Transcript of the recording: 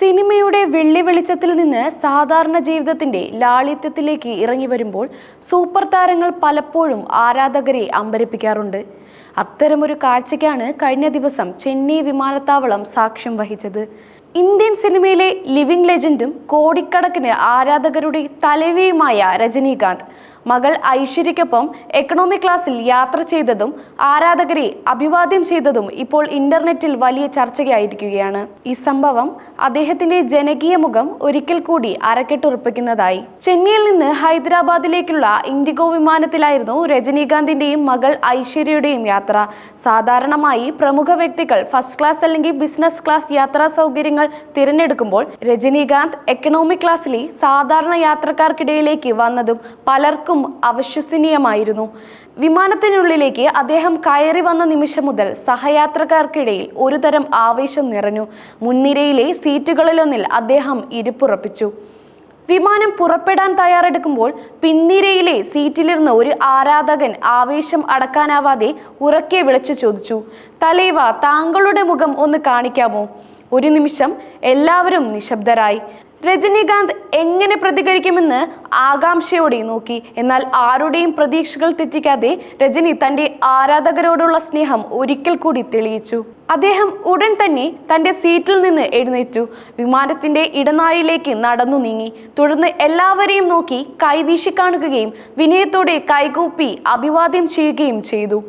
സിനിമയുടെ വെള്ളി വെളിച്ചത്തിൽ നിന്ന് സാധാരണ ജീവിതത്തിന്റെ ലാളിത്യത്തിലേക്ക് ഇറങ്ങി വരുമ്പോൾ സൂപ്പർ താരങ്ങൾ പലപ്പോഴും ആരാധകരെ അമ്പരിപ്പിക്കാറുണ്ട്. അത്തരമൊരു കാഴ്ചയ്ക്കാണ് കഴിഞ്ഞ ദിവസം ചെന്നൈ വിമാനത്താവളം സാക്ഷ്യം വഹിച്ചത്. ഇന്ത്യൻ സിനിമയിലെ ലിവിംഗ് ലെജൻഡും കോടിക്കണക്കിന് ആരാധകരുടെ തലവിയുമായ രജനീകാന്ത് മകൾ ഐശ്വര്യയ്ക്കൊപ്പം എക്കണോമി ക്ലാസ്സിൽ യാത്ര ചെയ്തതും ആരാധകരെ അഭിവാദ്യം ചെയ്തതും ഇപ്പോൾ ഇന്റർനെറ്റിൽ വലിയ ചർച്ചയായിരിക്കുകയാണ്. ഈ സംഭവം അദ്ദേഹത്തിന്റെ ജനകീയ മുഖം ഒരിക്കൽ കൂടി അരക്കെട്ടുറപ്പിക്കുന്നതായി. ചെന്നൈയിൽ നിന്ന് ഹൈദരാബാദിലേക്കുള്ള ഇൻഡിഗോ വിമാനത്തിലായിരുന്നു രജനീകാന്തിന്റെയും മകൾ ഐശ്വര്യയുടെയും യാത്ര. സാധാരണമായി പ്രമുഖ വ്യക്തികൾ ഫസ്റ്റ് ക്ലാസ് അല്ലെങ്കിൽ ബിസിനസ് ക്ലാസ് യാത്രാ സൗകര്യങ്ങൾ തിരഞ്ഞെടുക്കുമ്പോൾ രജനീകാന്ത് എക്കണോമി ക്ലാസ്സിലെ സാധാരണ യാത്രക്കാർക്കിടയിലേക്ക് വന്നതും പലർക്കും അവിശ്വസനീയമായിരുന്നു. വിമാനത്തിനുള്ളിലേക്ക് അദ്ദേഹം കയറി വന്ന നിമിഷം മുതൽ സഹയാത്രക്കാർക്കിടയിൽ ഒരുതരം ആവേശം നിറഞ്ഞു. മുൻനിരയിലെ സീറ്റുകളിലൊന്നിൽ അദ്ദേഹം ഇരിപ്പുറപ്പിച്ചു. വിമാനം പുറപ്പെടാൻ തയ്യാറെടുക്കുമ്പോൾ പിൻനിരയിലെ സീറ്റിലിരുന്ന ഒരു ആരാധകൻ ആവേശം അടക്കാനാവാതെ ഉറക്കെ വിളിച്ചു ചോദിച്ചു. തലൈവ താങ്കളുടെ മുഖം ഒന്ന് കാണിക്കാമോ? ഒരു നിമിഷം എല്ലാവരും നിശബ്ദരായി. രജനീകാന്ത് എങ്ങനെ പ്രതികരിക്കുമെന്ന് ആകാംക്ഷയോടെ നോക്കി. എന്നാൽ ആരുടെയും പ്രതീക്ഷകൾ തെറ്റിക്കാതെ രജനി തന്റെ ആരാധകരോടുള്ള സ്നേഹം ഒരിക്കൽ കൂടി തെളിയിച്ചു. അദ്ദേഹം ഉടൻ തന്നെ തന്റെ സീറ്റിൽ നിന്ന് എഴുന്നേറ്റു. വിമാനത്തിന്റെ ഇടനാഴിയിലേക്ക് നടന്നു നീങ്ങി. തുടർന്ന് എല്ലാവരെയും നോക്കി കൈവീശി കാണുകയും വിനയത്തോടെ കൈകൂപ്പി അഭിവാദ്യം ചെയ്യുകയും ചെയ്തു.